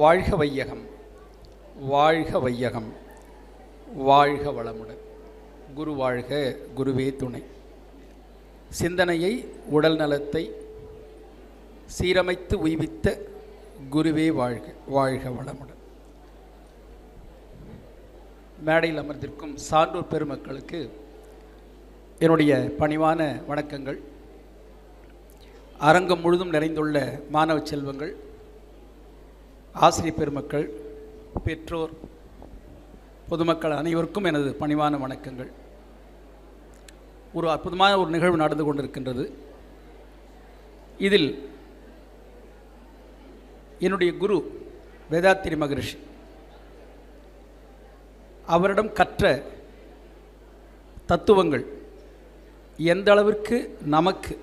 வாழ்க வையகம் வாழ்க வையகம் வாழ்க வளமுடன். குரு வாழ்க குருவே துணை. சிந்தனையை உடல் நலத்தை சீரமைத்து உய்வித்த குருவே வாழ்க வாழ்க வளமுடன். மேடையில் அமர்ந்திருக்கும் சான்றோர் பெருமக்களுக்கு என்னுடைய பணிவான வணக்கங்கள். அரங்கம் முழுதும் நிறைந்துள்ள மாணவ செல்வங்கள் ஆசிரியர் பெருமக்கள் பெற்றோர் பொதுமக்கள் அனைவருக்கும் எனது பணிவான வணக்கங்கள். ஒரு அற்புதமான ஒரு நிகழ்வு நடந்து கொண்டிருக்கின்றது. இதில் என்னுடைய குரு வேதாத்திரி மகரிஷி அவரிடம் கற்ற தத்துவங்கள் எந்த அளவிற்கு நமக்கு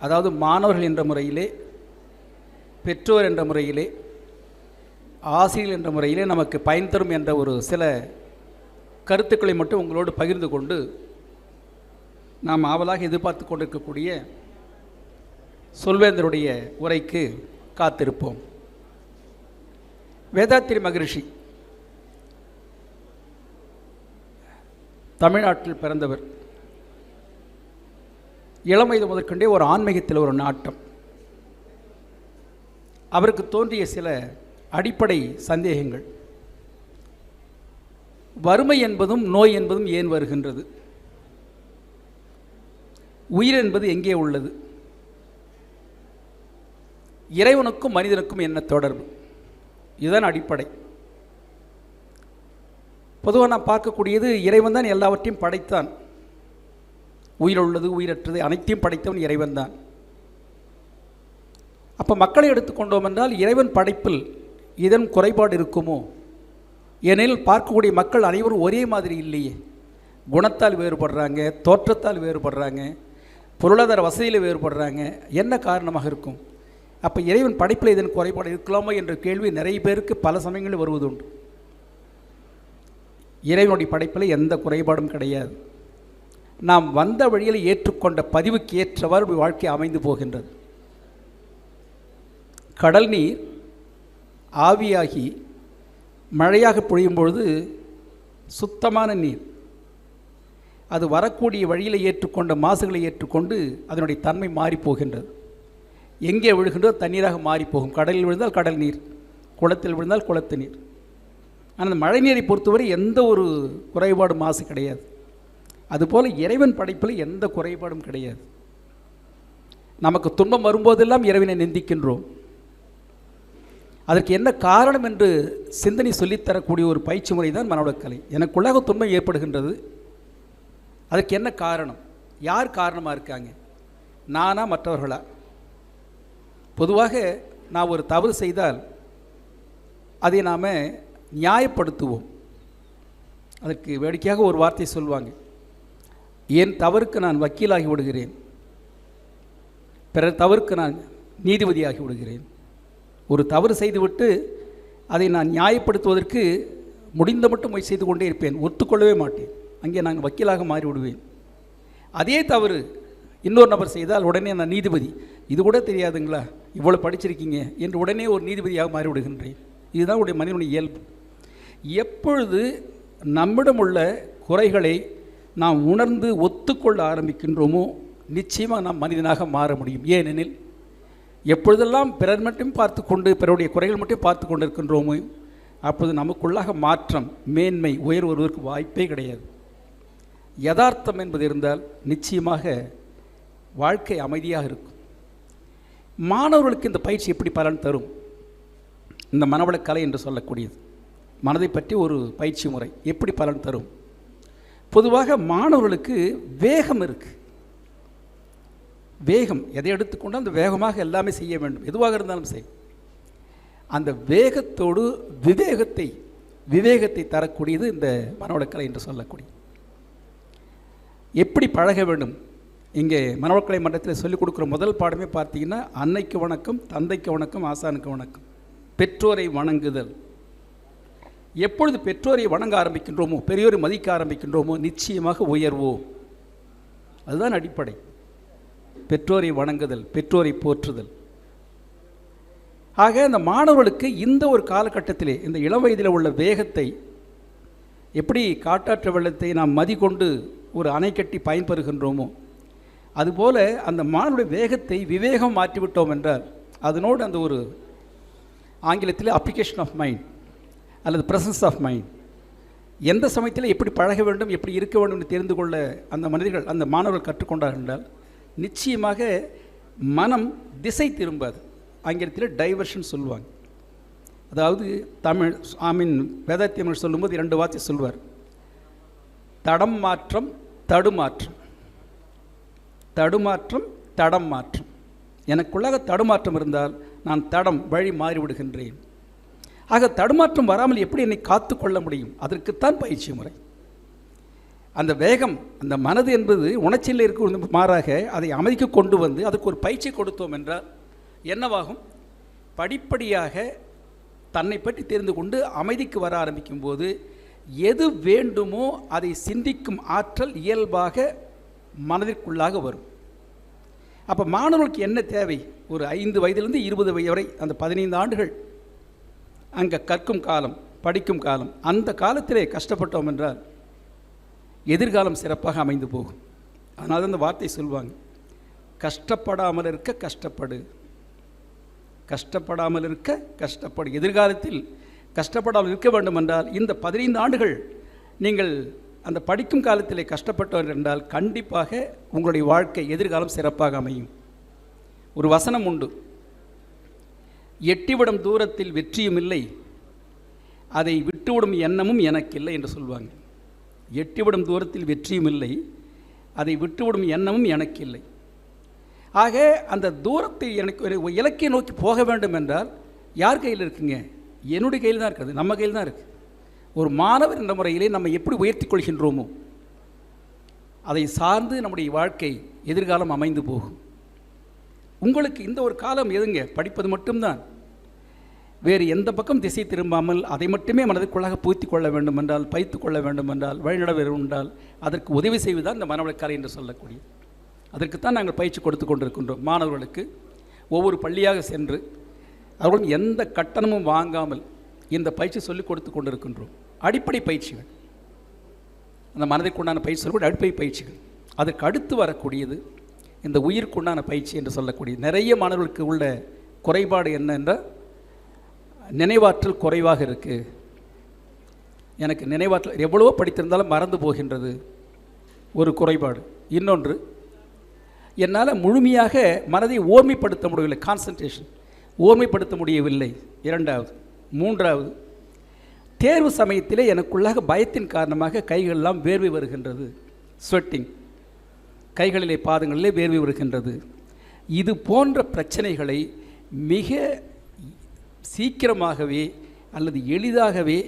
அதாவது மாணவர்கள் என்ற முறையிலே பெற்றோர் என்ற முறையிலே ஆசிரியர் என்ற முறையிலே நமக்கு பயன் தரும் என்ற ஒரு சில கருத்துக்களை மட்டும் உங்களோடு பகிர்ந்து கொண்டு நாம் ஆவலாக எதிர்பார்த்து கொண்டிருக்கக்கூடிய சொல்வேந்தருடைய உரைக்கு காத்திருப்போம். வேதாத்திரி மகரிஷி தமிழ்நாட்டில் பிறந்தவர். இளமையில் முதற்கொண்டே ஒரு ஆன்மீகத்தில் ஒரு நாட்டம். அவருக்கு தோன்றிய சில அடிப்படை சந்தேகங்கள். வறுமை என்பதும் நோய் என்பதும் ஏன் வருகின்றது? உயிர் என்பது எங்கே உள்ளது? இறைவனுக்கும் மனிதனுக்கும் என்ன தொடர்பு? இதுதான் அடிப்படை. பொதுவாக நான் பார்க்கக்கூடியது இறைவன் தான் எல்லாவற்றையும் படைத்தான். உயிர் உள்ளது உயிரற்றது அனைத்தையும் படைத்தவன் இறைவன் தான். அப்போ மக்களை எடுத்துக்கொண்டோம் என்றால் இறைவன் படைப்பில் இதன் குறைபாடு இருக்குமோ? ஏனெனில் பார்க்கக்கூடிய மக்கள் அனைவரும் ஒரே மாதிரி இல்லையே. குணத்தால் வேறுபடுறாங்க தோற்றத்தால் வேறுபடுறாங்க பொருளாதார வசதியில் வேறுபடுறாங்க. என்ன காரணமாக இருக்கும்? அப்போ இறைவன் படைப்பில் இதன் குறைபாடு இருக்கலாமா என்ற கேள்வி நிறைய பேருக்கு பல சமயங்களில் வருவதுண்டு. இறைவனுடைய படைப்பில் எந்த குறைபாடும் கிடையாது. நாம் வந்த வழியில் ஏற்றுக்கொண்ட பதிவுக்கு ஏற்றவாறு வாழ்க்கை அமைந்து போகின்றது. கடல் நீர் ஆவியாகி மழையாக பொழியும் பொழுது சுத்தமான நீர். அது வரக்கூடிய வழியில் ஏற்றுக்கொண்ட மாசுகளை ஏற்றுக்கொண்டு அதனுடைய தன்மை மாறி போகின்றது எங்கே விழுகின்றோ தண்ணீராக மாறி போகும் கடலில் விழுந்தால் கடல் நீர் குளத்தில் விழுந்தால் குளத்து நீர். ஆனால் அந்த மழை நீரை பொறுத்தவரை எந்த ஒரு குறைபாடு மாசு கிடையாது. அதுபோல் இறைவன் படைப்பில் எந்த குறைபாடும் கிடையாது. நமக்கு துன்பம் வரும்போதெல்லாம் இறைவனை நிந்திக்கின்றோம். அதற்கு என்ன காரணம் என்று சிந்தனை சொல்லித்தரக்கூடிய ஒரு பயிற்சி முறை தான் மனோட கலை. எனக்குள்ளாக துன்பம் ஏற்படுகின்றது. அதற்கு என்ன காரணம்? யார் காரணமாக இருக்காங்க? நானா மற்றவர்களா? பொதுவாக நான் ஒரு தவறு செய்தால் அதை நாம் நியாயப்படுத்துவோம். அதற்கு வேடிக்கையாக ஒரு வார்த்தை சொல்லுவாங்க என் தவறுக்கு நான் வக்கீலாகி விடுகிறேன். பிறர் தவறுக்கு நான் நீதிபதியாகி விடுகிறேன். ஒரு தவறு செய்துவிட்டு அதை நான் நியாயப்படுத்துவதற்கு முடிந்த மட்டும் முயற்சி செய்து கொண்டே இருப்பேன். ஒத்துக்கொள்ளவே மாட்டேன். அங்கே நான் வக்கீலாக மாறி விடுவேன் அதே தவறு இன்னொரு நபர் செய்தால் உடனே நான் நீதிபதி. இது கூட தெரியாதுங்களா? இவ்வளோ படிச்சிருக்கீங்க என்று உடனே ஒரு நீதிபதியாக மாறி விடுகின்றேன் இதுதான் உடைய மனிதனுடைய இயல்பு. எப்பொழுது நம்மிடம் உள்ள குறைகளை நாம் உணர்ந்து ஒத்துக்கொள்ள ஆரம்பிக்கின்றோமோ நிச்சயமாக நாம் மனிதனாக மாற முடியும். ஏனெனில் எப்பொழுதெல்லாம் பிறர் மட்டும் பார்த்து கொண்டு பிறருடைய குறைகள் மட்டும் பார்த்து கொண்டு இருக்கின்றோமோ அப்போது நமக்குள்ளாக மாற்றம் மேன்மை உயர் வருவதற்கு வாய்ப்பே கிடையாது. யதார்த்தம் என்பது இருந்தால் நிச்சயமாக வாழ்க்கை அமைதியாக இருக்கும். மாணவர்களுக்கு இந்த பயிற்சி எப்படி பலன் தரும்? இந்த மனவள கலை என்று சொல்லக்கூடியது. மனதை பற்றி ஒரு பயிற்சி முறை எப்படி பலன் தரும்? பொதுவாக மாணவர்களுக்கு வேகம் இருக்குது வேகம் எதை எடுத்துக்கொண்டு அந்த வேகமாக எல்லாமே செய்ய வேண்டும். எதுவாக இருந்தாலும் சரி அந்த வேகத்தோடு விவேகத்தை விவேகத்தை தரக்கூடியது இந்த மனவளக்கலை என்று சொல்லக்கூடிய. எப்படி பழக வேண்டும்? இங்கே மனவளக்கலை மன்றத்தில் சொல்லிக் கொடுக்குற முதல் பாடமே பார்த்தீங்கன்னா அன்னைக்கு வணக்கம் தந்தைக்கு வணக்கம் ஆசானுக்கு வணக்கம். பெற்றோரை வணங்குதல். எப்பொழுது பெற்றோரை வணங்க ஆரம்பிக்கின்றோமோ பெரியோரை மதிக்க ஆரம்பிக்கின்றோமோ நிச்சயமாக உயர்வோம். அதுதான் அடிப்படை. பெற்றோரை வணங்குதல் பெற்றோரை போற்றுதல். ஆக அந்த மாணவர்களுக்கு இந்த ஒரு காலகட்டத்திலே இந்த இளம் வயதில் உள்ள வேகத்தை எப்படி காட்டாற்று வெள்ளத்தை நாம் மதி கொண்டு ஒரு அணை கட்டி பயன்பெறுகின்றோமோ அதுபோல் அந்த மாணவருடைய வேகத்தை விவேகம் மாற்றிவிட்டோம் என்றால் அதனோடு அந்த ஒரு ஆங்கிலத்தில் அப்ளிகேஷன் ஆஃப் மைண்ட் அல்லது பிரசன்ஸ் ஆஃப் மைண்ட் எந்த சமயத்தில் எப்படி பழக வேண்டும் எப்படி இருக்க வேண்டும் என்று தெரிந்து கொள்ள அந்த மனிதர்கள் அந்த மாணவர்கள் கற்றுக்கொண்டார்கள் என்றால் நிச்சயமாக மனம் திசை திரும்பாது. ஆங்கிலத்தில் டைவர்ஷன் சொல்லுவாங்க. அதாவது தமிழ் ஐ மீன் வேதாத்தியமர் சொல்லும்போது இரண்டு வார்த்தை சொல்வார். தடம் மாற்றம் தடுமாற்றம். தடுமாற்றம் தடம் மாற்றம் எனக்குள்ளாக தடுமாற்றம் இருந்தால் நான் தடம் வழி மாறிவிடுகின்றேன். ஆக தடுமாற்றம் வராமல் எப்படி என்னை காத்து கொள்ள முடியும்? அதற்குத்தான் பயிற்சி முறை. அந்த வேகம் அந்த மனது என்பது உணர்ச்சியில் இருக்க மாறாக அதை அமைதிக்கு கொண்டு வந்து அதுக்கு ஒரு பயிற்சி கொடுத்தோம் என்றால் என்னவாகும்? படிப்படியாக தன்னை பற்றி தெரிந்து கொண்டு அமைதிக்கு வர ஆரம்பிக்கும் போது எது வேண்டுமோ அதை சிந்திக்கும் ஆற்றல் இயல்பாக மனதிற்குள்ளாக வரும். அப்போ மாணவர்களுக்கு என்ன தேவை? ஒரு ஐந்து வயதிலிருந்து இருபது வயது வரை அந்த பதினைந்து ஆண்டுகள் அங்கே கற்கும் காலம் படிக்கும் காலம் அந்த காலத்திலே கஷ்டப்பட்டோம் என்றால் எதிர்காலம் சிறப்பாக அமைந்து போகும். அதனால் தான் அந்த வார்த்தை சொல்லுவாங்க. கஷ்டப்படாமல் இருக்க கஷ்டப்படு. கஷ்டப்படாமல் இருக்க கஷ்டப்படு. எதிர்காலத்தில் கஷ்டப்படாமல் இருக்க வேண்டும் என்றால் இந்த பதினைந்து ஆண்டுகள் நீங்கள் அந்த படிக்கும் காலத்திலே கஷ்டப்பட்டவர் என்றால் கண்டிப்பாக உங்களுடைய வாழ்க்கை எதிர்காலம் சிறப்பாக அமையும். ஒரு வசனம் உண்டு. எட்டிவிடும் தூரத்தில் வெற்றியும் இல்லை அதை விட்டுவிடும் எண்ணமும் எனக்கில்லை என்று சொல்லுவாங்க. எட்டிவிடும் தூரத்தில் வெற்றியும் இல்லை அதை விட்டுவிடும் எண்ணமும் எனக்கில்லை ஆக அந்த தூரத்தை எனக்கு ஒரு இலக்கிய நோக்கி போக வேண்டும் என்றால் யார் கையில் இருக்குங்க? என்னுடைய கையில் தான் இருக்குது நம்ம கையில் தான் இருக்குது ஒரு மாணவர் என்ற முறையிலே நம்ம எப்படி உயர்த்தி கொள்கின்றோமோ அதை சார்ந்து நம்முடைய வாழ்க்கை எதிர்காலம் அமைந்து போகும். உங்களுக்கு இந்த ஒரு காலம் எதுங்க? படிப்பது மட்டும்தான். வேறு எந்த பக்கம் திசை திரும்பாமல் அதை மட்டுமே மனதுக்குள்ளாக பூத்தி கொள்ள வேண்டும் என்றால் பயித்து கொள்ள வேண்டும் என்றால் வழிநட என்றால் அதற்கு உதவி செய்வதுதான் இந்த மனவளக்கலை என்று சொல்லக்கூடிய. அதற்குத்தான் நாங்கள் பயிற்சி கொடுத்து கொண்டிருக்கின்றோம். மாணவர்களுக்கு ஒவ்வொரு பள்ளியாக சென்று அவர்களும் எந்த கட்டணமும் வாங்காமல் இந்த பயிற்சி சொல்லிக் கொடுத்து கொண்டிருக்கின்றோம். அடிப்படை பயிற்சிகள். அந்த மனதிற்குண்டான பயிற்சி சொல்லக்கூடிய அடிப்படை பயிற்சிகள். அதற்கு அடுத்து வரக்கூடியது இந்த உயிருக்குண்டான பயிற்சி என்று சொல்லக்கூடிய. நிறைய மாணவர்களுக்கு உள்ள குறைபாடு என்ன என்றால் நினைவாற்றல் குறைவாக இருக்குது எனக்கு நினைவாற்றல் எவ்வளவோ படித்திருந்தாலும் மறந்து போகின்றது. ஒரு குறைபாடு. இன்னொன்று என்னால் முழுமையாக மனதை ஓர்மைப்படுத்த முடியவில்லை கான்சன்ட்ரேஷன் ஓர்மைப்படுத்த முடியவில்லை. இரண்டாவது மூன்றாவது தேர்வு சமயத்திலே எனக்குள்ளாக பயத்தின் காரணமாக கைகளெல்லாம் வேர்வை வருகின்றது. ஸ்வெட்டிங் கைகளிலே பாதங்களிலே வேர்வை வருகின்றது. இது போன்ற பிரச்சனைகளை மிக சீக்கிரமாகவே அல்லது எளிதாகவே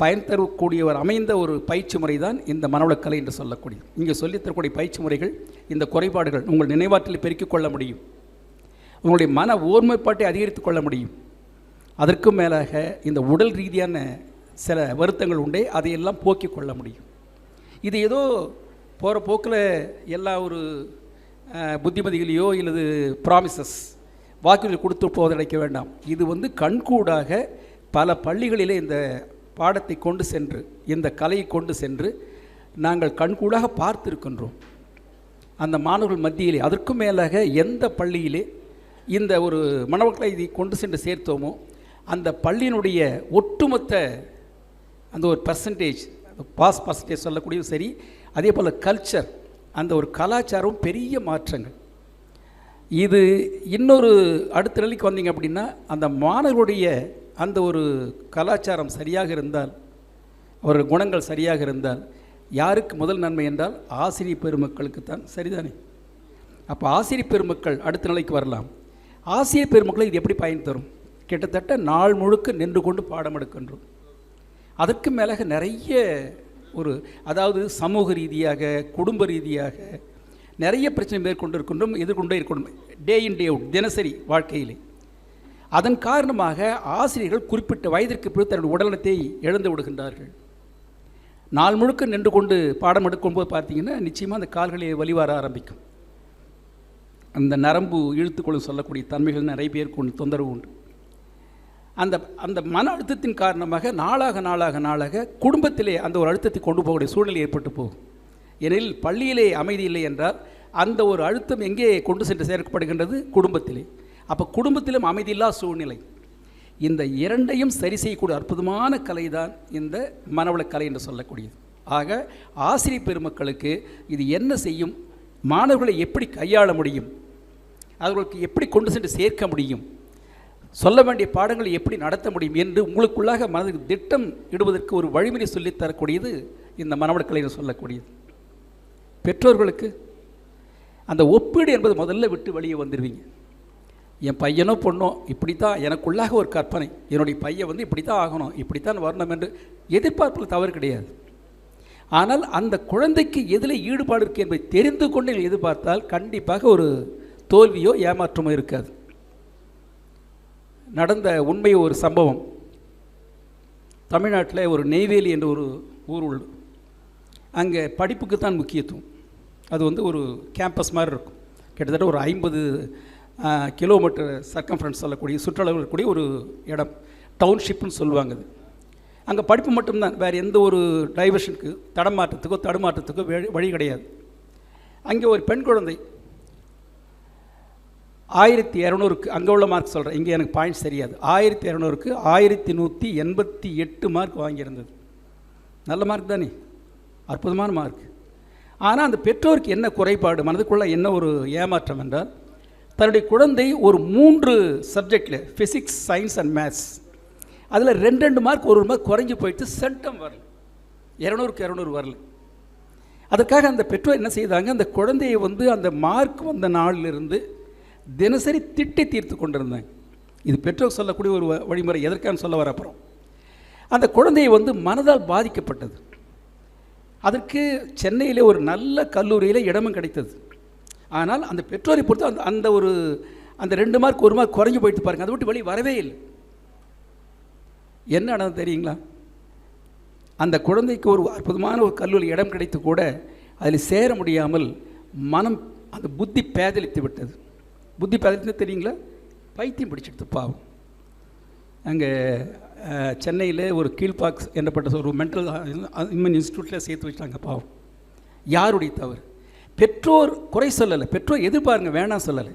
பயன் தரக்கூடியவர் அமைந்த ஒரு பயிற்சி முறை தான் இந்த மனவளக்கலை என்று சொல்லக்கூடிய இங்கே சொல்லித்தரக்கூடிய பயிற்சி முறைகள் இந்த குறைபாடுகள் உங்கள் நினைவாற்றலை பெருக்கிக் கொள்ள முடியும். உங்களுடைய மன ஓர்மைப்பாட்டை அதிகரித்துக் கொள்ள முடியும். அதற்கும் மேலாக இந்த உடல் ரீதியான சில வருத்தங்கள் உண்டே அதையெல்லாம் போக்கிக் கொள்ள முடியும். இது ஏதோ போகிற போக்கில் எல்லா ஒரு புத்திமதிகளையோ இல்லது ப்ராமிசஸ் வாக்குறுதி கொடுத்து போவதழைக்க வேண்டாம். இது வந்து கண்கூடாக பல பள்ளிகளிலே இந்த பாடத்தை கொண்டு சென்று இந்த கலையை கொண்டு சென்று நாங்கள் கண்கூடாக பார்த்திருக்கின்றோம். அந்த மாணவர்கள் மத்தியிலே அதற்கும் மேலாக எந்த பள்ளியிலே இந்த ஒரு மணவர்களை இதை கொண்டு சென்று சேர்த்தோமோ அந்த பள்ளியினுடைய ஒட்டுமொத்த அந்த ஒரு பர்சன்டேஜ் பாஸ் பர்சன்டேஜ் சொல்லக்கூடியது சரி அதே போல் கல்ச்சர் அந்த ஒரு கலாச்சாரம் பெரிய மாற்றங்கள். இது இன்னொரு அடுத்த நிலைக்கு வந்தீங்க அப்படின்னா அந்த மாணவருடைய அந்த ஒரு கலாச்சாரம் சரியாக இருந்தால் அவர்கள் குணங்கள் சரியாக இருந்தால் யாருக்கு முதல் நன்மை என்றால் ஆசிரியர் பெருமக்களுக்கு தான் சரிதானே? அப்போ ஆசிரியர் பெருமக்கள் அடுத்த நிலைக்கு வரலாம். ஆசிரியர் பெருமக்களை இது எப்படி பயன் தரும்? கிட்டத்தட்ட நாள் முழுக்க நின்று கொண்டு பாடம் எடுக்கின்றோம். அதற்கு மேலாக நிறைய ஒரு அதாவது சமூக ரீதியாக குடும்ப ரீதியாக நிறைய பிரச்சனை மேற்கொண்டு இருக்கின்றோம் எதிர்கொண்டே இருக்கணும். டே இன் டே அவுட் தினசரி வாழ்க்கையிலே. அதன் காரணமாக ஆசிரியர்கள் குறிப்பிட்ட வயதிற்கு பிறகு தன்னுடைய உடல்நலத்தை இழந்து விடுகின்றார்கள். நாள் முழுக்க நின்று கொண்டு பாடம் எடுக்கும்போது பார்த்தீங்கன்னா நிச்சயமாக அந்த கால்களை வலி வர ஆரம்பிக்கும். அந்த நரம்பு இழுத்துக்கொள்ள சொல்லக்கூடிய தன்மைகள் நிறைய பேருக்கு ஒன்று தொந்தரவு உண்டு. அந்த அந்த மன அழுத்தத்தின் காரணமாக நாளாக நாளாக நாளாக குடும்பத்திலே அந்த ஒரு அழுத்தத்தை கொண்டு போகக்கூடிய சூழ்நிலை ஏற்பட்டு போகும். எனில் பள்ளியிலே அமைதி இல்லை என்றால் அந்த ஒரு அழுத்தம் எங்கே கொண்டு சென்று சேர்க்கப்படுகின்றது? குடும்பத்திலே. அப்போ குடும்பத்திலும் அமைதியில்லா சூழ்நிலை. இந்த இரண்டையும் சரி செய்யக்கூடிய அற்புதமான கலை தான் இந்த மனவளக்கலை என்று சொல்லக்கூடியது. ஆக ஆசிரியர் பெருமக்களுக்கு இது என்ன செய்யும்? மாணவர்களை எப்படி கையாள முடியும்? அவர்களுக்கு எப்படி கொண்டு சென்று சேர்க்க முடியும்? சொல்ல வேண்டிய பாடங்களை எப்படி நடத்த முடியும்? என்று உங்களுக்குள்ளாக மனதுக்கு திட்டம் இடுவதற்கு ஒரு வழிமுறை சொல்லித் தரக்கூடியது இந்த மனவளக்கலை என்று சொல்லக்கூடியது. பெற்றோர்களுக்கு அந்த ஒப்பீடு என்பது முதல்ல விட்டு வெளியே வந்துடுவீங்க. என் பையனோ பொண்ணோ இப்படி தான் எனக்குள்ளாக ஒரு கற்பனை. என்னுடைய பையன் வந்து இப்படி தான் ஆகணும் இப்படித்தான் வரணும் என்று எதிர்பார்ப்பில் தவறு கிடையாது. ஆனால் அந்த குழந்தைக்கு எதில் ஈடுபாடு இருக்கு என்பதை தெரிந்து கொண்டு நீங்கள் எதிர்பார்த்தால் கண்டிப்பாக ஒரு தோல்வியோ ஏமாற்றமோ இருக்காது. நடந்த உண்மை ஒரு சம்பவம். தமிழ்நாட்டில் ஒரு நெய்வேலி என்ற ஒரு ஊர் உள்ளது. அங்கே படிப்புக்கு தான் முக்கியத்துவம். அது வந்து ஒரு கேம்பஸ் மாதிரி இருக்கும். கிட்டத்தட்ட ஒரு ஐம்பது கிலோமீட்டர் சர்க்கம்ஃபரன்ஸ் சொல்லக்கூடிய சுற்றளவு இருக்கக்கூடிய ஒரு இடம். டவுன்ஷிப்னு சொல்லுவாங்க அது. அங்கே படிப்பு மட்டும்தான். வேறு எந்த ஒரு டைவர்ஷனுக்கு தடமாற்றத்துக்கோ தடுமாற்றத்துக்கோ வழி வழி கிடையாது. அங்கே ஒரு பெண் குழந்தை. ஆயிரத்தி இரநூறுக்கு அங்கே உள்ள மார்க் சொல்கிறேன் இங்கே எனக்கு பாயிண்ட் தெரியாது. ஆயிரத்தி இரநூறுக்கு ஆயிரத்தி நூற்றி எண்பத்தி எட்டு மார்க் வாங்கியிருந்தது. நல்ல மார்க் தானே? அற்புதமான மார்க் ஆனால் அந்த பெற்றோருக்கு என்ன குறைபாடு? மனதுக்குள்ள என்ன ஒரு ஏமாற்றம் என்றால் தன்னுடைய குழந்தை ஒரு மூன்று சப்ஜெக்டில் ஃபிசிக்ஸ் சயின்ஸ் அண்ட் மேத்ஸ் அதில் ரெண்டு ரெண்டு மார்க் ஒரு ஒரு மார்க் குறைஞ்சி போயிட்டு சென்டம் வரல. இரநூறுக்கு இரநூறு வரல. அதற்காக அந்த பெற்றோர் என்ன செய்தாங்க அந்த குழந்தையை வந்து அந்த மார்க் வந்த நாளிலிருந்து தினசரி திட்டி தீர்த்து கொண்டிருந்தாங்க. இது பெற்றோர் சொல்லக்கூடிய ஒரு வழிமுறை எதற்கான சொல்ல வர அப்புறம். அந்த குழந்தையை வந்து மனதால் பாதிக்கப்பட்டது. அதற்கு சென்னையிலே ஒரு நல்ல கல்லூரியில் இடமும் கிடைத்தது. ஆனால் அந்த பெற்றோரை பொறுத்து அந்த அந்த ஒரு அந்த ரெண்டு மார்க் ஒரு மார்க் குறைஞ்சி போயிட்டு பாருங்க. அதை விட்டு வழி வரவே இல்லை. என்ன நடந்தது தெரியுங்களா? அந்த குழந்தைக்கு ஒரு அற்புதமான ஒரு கல்லூரி இடம் கிடைத்து கூட அதில் சேர முடியாமல் மனம் அந்த புத்தி பேதலித்து விட்டது. புத்தி பேதலித்து தெரியுங்களா? பைத்தியம் பிடிச்சிடுது பாவம். அங்கே சென்னையில் ஒரு கீழ்பாக்ஸ் என்னப்பட்ட ஒரு மென்டல் இம்மன் இன்ஸ்டியூட்டில் சேர்த்து வச்சிட்டாங்க பாவம். யாருடைய தவறு? பெற்றோர் குறை சொல்லலை. பெற்றோர் எதிர்பாருங்க வேணாம் சொல்லலை.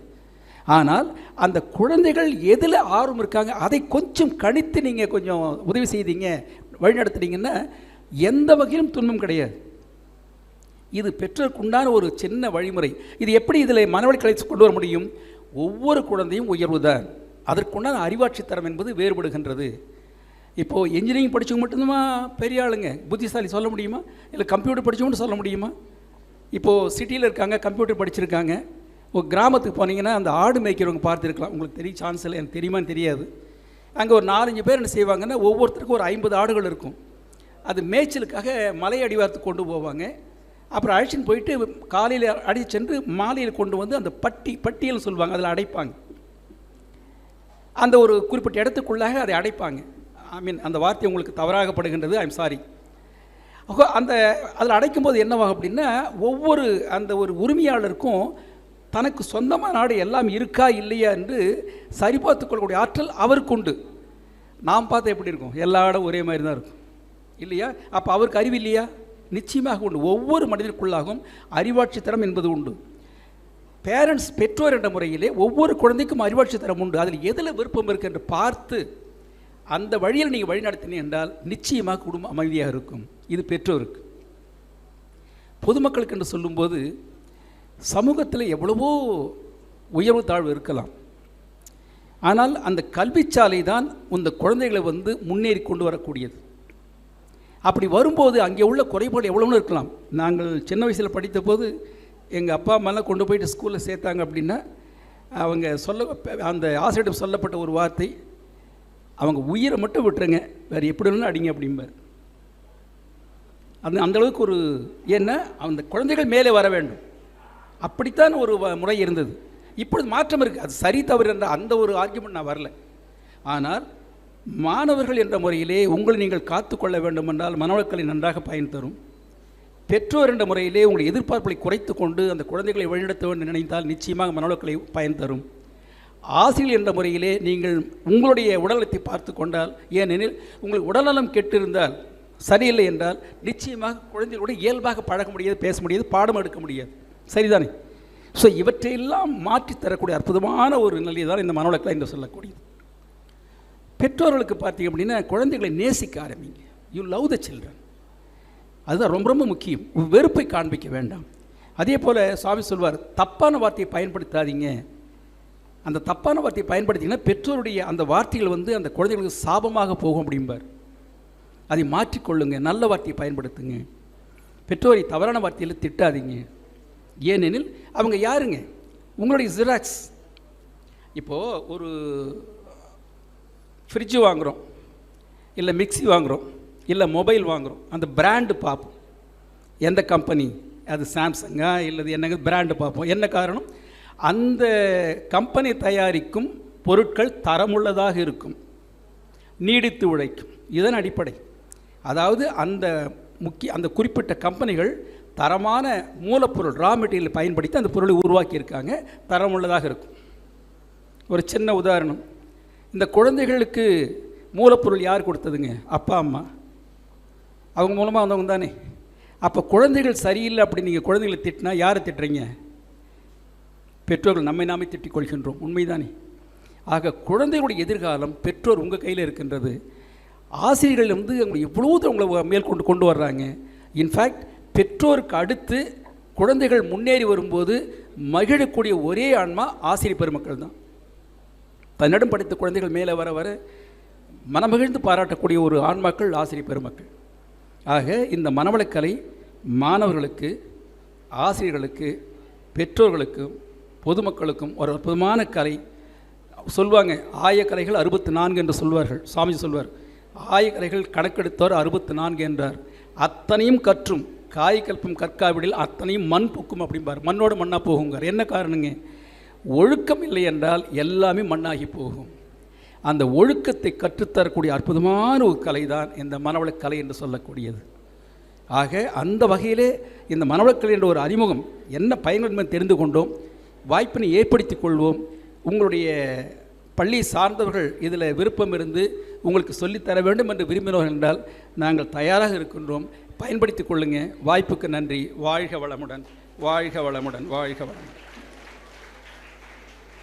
ஆனால் அந்த குழந்தைகள் எதில் ஆர்வம் இருக்காங்க அதை கொஞ்சம் கணித்து நீங்கள் கொஞ்சம் உதவி செய்தீங்க வழிநடத்துனீங்கன்னா எந்த வகையிலும் துன்பம் கிடையாது. இது பெற்றோருக்கு உண்டான ஒரு சின்ன வழிமுறை. இது எப்படி இதில் மனவழி கலைச்சு கொண்டு வர முடியும்? ஒவ்வொரு குழந்தையும் உயர்வு தான் அதற்குண்டான அறிவாட்சி தரம் என்பது வேறுபடுகின்றது. இப்போது இன்ஜினியரிங் படித்தவங்க மட்டும்தான் பெரிய ஆளுங்க. புத்திசாலி சொல்ல முடியுமா? இல்லை கம்ப்யூட்டர் படிச்சவங்க சொல்ல முடியுமா? இப்போது சிட்டியில் இருக்காங்க கம்ப்யூட்டர் படிச்சிருக்காங்க. ஒரு கிராமத்துக்கு போனீங்கன்னா அந்த ஆடு மேய்க்கிறவங்க பார்த்துருக்கலாம். உங்களுக்கு தெரிய சான்ஸ் இல்லை. எனக்கு தெரியுமான்னு தெரியாது. அங்கே ஒரு நாலஞ்சு பேர் என்ன செய்வாங்கன்னா ஒவ்வொருத்தருக்கும் ஒரு ஐம்பது ஆடுகள் இருக்கும். அது மேய்ச்சலுக்காக மலை அடிவாரத்துக்கு கொண்டு போவாங்க. அப்புறம் அழைச்சின்னு போயிட்டு காலையில் அடி சென்று மாலையில் கொண்டு வந்து அந்த பட்டி பட்டியல் சொல்லுவாங்க அதில் அடைப்பாங்க. அந்த ஒரு குறிப்பிட்ட இடத்துக்குள்ளாக அதை அடைப்பாங்க. ஐ மீன் அந்த வார்த்தை உங்களுக்கு தவறாகப்படுகின்றது ஐம் சாரி அந்த அதில் அடைக்கும்போது என்னவாகும் அப்படின்னா ஒவ்வொரு அந்த ஒரு உரிமையாளருக்கும் தனக்கு சொந்தமான நாடு எல்லாம் இருக்கா இல்லையா என்று சரிபார்த்து கொள்ளக்கூடிய ஆற்றல் அவருக்கு உண்டு. நாம் பார்த்தா எப்படி இருக்கும்? எல்லா இடம் ஒரே மாதிரி தான் இருக்கும். இல்லையா? அப்போ அவருக்கு அறிவு இல்லையா? நிச்சயமாக உண்டு. ஒவ்வொரு மனிதனுக்குள்ளாகவும் அறிவாட்சி தரம் என்பது உண்டு. பேரண்ட்ஸ் பெற்றோர் என்ற முறையிலே ஒவ்வொரு குழந்தைக்கும் அறிவாட்சி தரம் உண்டு. அதில் எதில் விருப்பம் இருக்கு என்று பார்த்து அந்த வழியில் நீங்கள் வழிநடத்தினீங்க என்றால் நிச்சயமாக குடும்பம் அமைதியாக இருக்கும். இது பெற்றோருக்கு. பொதுமக்களுக்கு என்று சொல்லும்போது சமூகத்தில் எவ்வளவோ உயர்வு தாழ்வு இருக்கலாம். ஆனால் அந்த கல்விச்சாலை தான் இந்த குழந்தைகளை வந்து முன்னேறி கொண்டு வரக்கூடியது. அப்படி வரும்போது அங்கே உள்ள குறைபாடு எவ்வளோன்னு இருக்கலாம். நாங்கள் சின்ன வயசில் படித்த போது எங்கள் அப்பா அம்மாலாம் கொண்டு போயிட்டு ஸ்கூலில் சேர்த்தாங்க அப்படின்னா அவங்க சொல்ல அந்த ஆசிரியரிடம் சொல்லப்பட்ட ஒரு வார்த்தை அவங்க உயிரை மட்டும் விட்டுருங்க. வேறு எப்படி இருந்தாலும் அடிங்க அப்படிம்பார். அந்த அந்தளவுக்கு ஒரு ஏன்னா அந்த குழந்தைகள் மேலே வர வேண்டும். அப்படித்தான் ஒரு வ- முறை இருந்தது. இப்பொழுது மாற்றம் இருக்குது அது சரி தவறு என்ற அந்த ஒரு ஆர்குமெண்ட் நான் வரல. ஆனால் மாணவர்கள் என்ற முறையிலே உங்களை நீங்கள் காத்துக்கொள்ள வேண்டும் என்றால் மனவளக்கலை நன்றாக பயன் தரும். பெற்றோர் என்ற முறையிலே உங்கள் எதிர்பார்ப்புகளை குறைத்து கொண்டு அந்த குழந்தைகளை வழிநடத்த வேண்டும் நினைத்தால் நிச்சயமாக மனவளக்கலை பயன் தரும். ஆசிரியர் என்ற முறையிலே நீங்கள் உங்களுடைய உடல்நலத்தை பார்த்து கொண்டால் ஏனெனில் உங்கள் உடல்நலம் கெட்டிருந்தால் சரியில்லை என்றால் நிச்சயமாக குழந்தைகளோட இயல்பாக பழக முடியாது பேச முடியாது பாடம் எடுக்க முடியாது. சரிதானே? ஸோ இவற்றையெல்லாம் மாற்றி தரக்கூடிய அற்புதமான ஒரு நிலையை தான் இந்த மனவளக்கலை என்று சொல்லக்கூடியது. பெற்றோர்களுக்கு பார்த்தீங்க அப்படின்னா குழந்தைகளை நேசிக்க ஆரம்பிங்க. யூ லவ் த சில்ட்ரன் அதுதான் ரொம்ப ரொம்ப முக்கியம். வெறுப்பை காண்பிக்க வேண்டாம். அதே போல் சுவாமி சொல்வார் தப்பான வார்த்தையை பயன்படுத்தாதீங்க. அந்த தப்பான வார்த்தையை பயன்படுத்திங்கன்னா பெற்றோருடைய அந்த வார்த்தைகள் வந்து அந்த குழந்தைகளுக்கு சாபமாக போகும் அப்படிம்பார். அதை மாற்றிக்கொள்ளுங்க நல்ல வார்த்தையை பயன்படுத்துங்க. பெற்றோரை தவறான வார்த்தையில் திட்டாதீங்க. ஏனெனில் அவங்க யாருங்க? உங்களுடைய ஜெராக்ஸ் இப்போது ஒரு ஃப்ரிட்ஜு வாங்குகிறோம் இல்லை மிக்ஸி வாங்குகிறோம் இல்லை மொபைல் வாங்குகிறோம் அந்த பிராண்டு பார்ப்போம். எந்த கம்பெனி அது சாம்சங்கா இல்லது என்னங்க பிராண்டு பார்ப்போம். என்ன காரணம்? அந்த கம்பெனி தயாரிக்கும் பொருட்கள் தரமுள்ளதாக இருக்கும். நீடித்து உழைக்கும். இதன் அடிப்படை. அதாவது அந்த முக்கிய அந்த குறிப்பிட்ட கம்பெனிகள் தரமான மூலப்பொருள் ரா மெட்டீரியல் பயன்படுத்தி அந்த பொருளை உருவாக்கியிருக்காங்க. தரமுள்ளதாக இருக்கும். ஒரு சின்ன உதாரணம். இந்த குழந்தைகளுக்கு மூலப்பொருள் யார் கொடுத்ததுங்க? அப்பா அம்மா. அவங்க மூலமாக வந்தவங்க தானே. அப்போ குழந்தைகள் சரியில்லை அப்படி நீங்கள் குழந்தைகளை திட்டினா யாரை திட்டுறீங்க? பெற்றோர்கள் நம்மை நாமே திட்டிக் கொள்கின்றோம் உண்மைதானே? ஆக குழந்தைகளுடைய எதிர்காலம் பெற்றோர் உங்கள் கையில் இருக்கின்றது. ஆசிரியர்கள் வந்து அவங்க எவ்வளோ தூரம் உங்களை மேற்கொண்டு கொண்டு வர்றாங்க. இன்ஃபேக்ட் பெற்றோருக்கு அடுத்து குழந்தைகள் முன்னேறி வரும்போது மகிழக்கூடிய ஒரே ஆன்மா ஆசிரியர் பெருமக்கள் தான். பன்னெடும் படித்த குழந்தைகள் மேலே வர வர மனமகிழ்ந்து பாராட்டக்கூடிய ஒரு ஆன்மாக்கள் ஆசிரியர் பெருமக்கள். ஆக இந்த மனவளக்கலை மாணவர்களுக்கு ஆசிரியர்களுக்கு பெற்றோர்களுக்கும் பொதுமக்களுக்கும் ஒரு அற்புதமான கலை. சொல்வாங்க ஆயக்கலைகள் அறுபத்தி நான்கு என்று சொல்வார்கள். சுவாமி சொல்வார் ஆயக்கலைகள் கணக்கெடுத்தவர் அறுபத்தி நான்கு என்றார். அத்தனையும் கற்றும் காய் கல்பம் கற்காவிடில் அத்தனையும் மண் பூக்கும் அப்படிம்பார். மண்ணோடு மண்ணாக போகுங்கார் என்ன காரணங்க? ஒழுக்கம் இல்லை என்றால் எல்லாமே மண்ணாகி போகும். அந்த ஒழுக்கத்தை கற்றுத்தரக்கூடிய அற்புதமான ஒரு கலை தான் இந்த மனவளக் கலை என்று சொல்லக்கூடியது. ஆக அந்த வகையிலே இந்த மனவளக்கலை என்ற ஒரு அறிமுகம் என்ன பயன்கள் தெரிந்து கொண்டோம். வாய்ப்பினை ஏற்படுத்தி கொள்வோம். உங்களுடைய பள்ளி சார்ந்தவர்கள் இதில் விருப்பம் இருந்து உங்களுக்கு சொல்லித்தர வேண்டும் என்று விரும்பினோர்கள் என்றால் நாங்கள் தயாராக இருக்கின்றோம். பயன்படுத்திக் கொள்ளுங்கள் வாய்ப்புக்கு நன்றி. வாழ்க வளமுடன். வாழ்க வளமுடன். வாழ்க வளமுடன்.